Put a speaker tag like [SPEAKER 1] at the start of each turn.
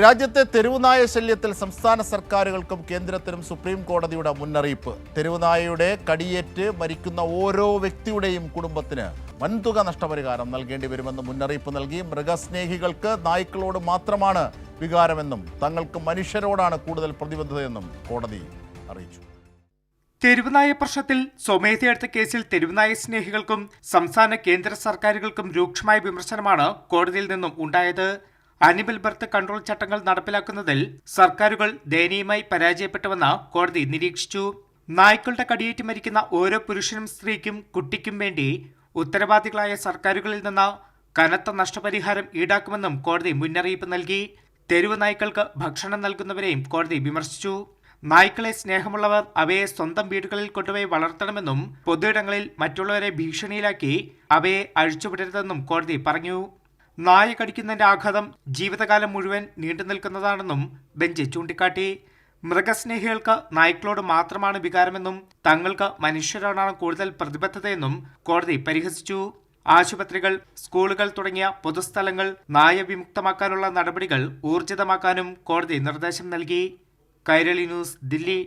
[SPEAKER 1] രാജ്യത്തെ തെരുവുനായ ശല്യത്തിൽ സംസ്ഥാന സർക്കാരുകൾക്കും കേന്ദ്രത്തിനും സുപ്രീം കോടതിയുടെ മുന്നറിയിപ്പ്. തെരുവുനായയുടെ കടിയേറ്റ് മരിക്കുന്ന ഓരോ വ്യക്തിയുടെയും കുടുംബത്തിന് വൻതുക നഷ്ടപരിഹാരം നൽകേണ്ടി വരുമെന്ന് മുന്നറിയിപ്പ് നൽകി. മൃഗസ്നേഹികൾക്ക് നായ്ക്കളോട് മാത്രമാണ് വികാരമെന്നും തങ്ങൾക്ക് മനുഷ്യരോടാണ് കൂടുതൽ പ്രതിബദ്ധതയെന്നും കോടതി അറിയിച്ചു.
[SPEAKER 2] തെരുവുനായ പ്രശ്നത്തിൽ സ്വമേധയെടുത്ത കേസിൽ തെരുവുനായ സ്നേഹികൾക്കും സംസ്ഥാന കേന്ദ്ര സർക്കാരുകൾക്കും രൂക്ഷമായ വിമർശനമാണ് കോടതിയിൽ നിന്നും ഉണ്ടായത്. അനിമൽ ബർത്ത് കൺട്രോൾ ചട്ടങ്ങൾ നടപ്പിലാക്കുന്നതിൽ സർക്കാരുകൾ ദയനീയമായി പരാജയപ്പെട്ടുവെന്ന് കോടതി നിരീക്ഷിച്ചു. നായ്ക്കളുടെ കടിയേറ്റ് മരിക്കുന്ന ഓരോ പുരുഷനും സ്ത്രീക്കും കുട്ടിക്കും വേണ്ടി ഉത്തരവാദികളായ സർക്കാരുകളിൽ നിന്ന് കനത്ത നഷ്ടപരിഹാരം ഈടാക്കുമെന്നും കോടതി മുന്നറിയിപ്പ് നൽകി. തെരുവ് നായ്ക്കൾക്ക് ഭക്ഷണം നൽകുന്നവരെയും കോടതി വിമർശിച്ചു. നായ്ക്കളെ സ്നേഹമുള്ളവർ അവയെ സ്വന്തം വീടുകളിൽ കൊണ്ടുപോയി വളർത്തണമെന്നും പൊതുയിടങ്ങളിൽ മറ്റുള്ളവരെ ഭീഷണിയിലാക്കി അവയെ അഴിച്ചുവിടരുതെന്നും കോടതി പറഞ്ഞു. നായ കടിക്കുന്നതിന്റെ ആഘാതം ജീവിതകാലം മുഴുവൻ നീണ്ടു നിൽക്കുന്നതാണെന്നും ബെഞ്ച് ചൂണ്ടിക്കാട്ടി. മൃഗസ്നേഹികൾക്ക് നായ്ക്കളോട് മാത്രമാണ് വികാരമെന്നും തങ്ങൾക്ക് മനുഷ്യരോടാണ് കൂടുതൽ പ്രതിബദ്ധതയെന്നും കോടതി പരിഹസിച്ചു. ആശുപത്രികൾ സ്കൂളുകൾ തുടങ്ങിയ പൊതുസ്ഥലങ്ങൾ നായ വിമുക്തമാക്കാനുള്ള നടപടികൾ ഊർജിതമാക്കാനും കോടതി നിർദ്ദേശം നൽകി. കൈരളി ന്യൂസ് ദില്ലി.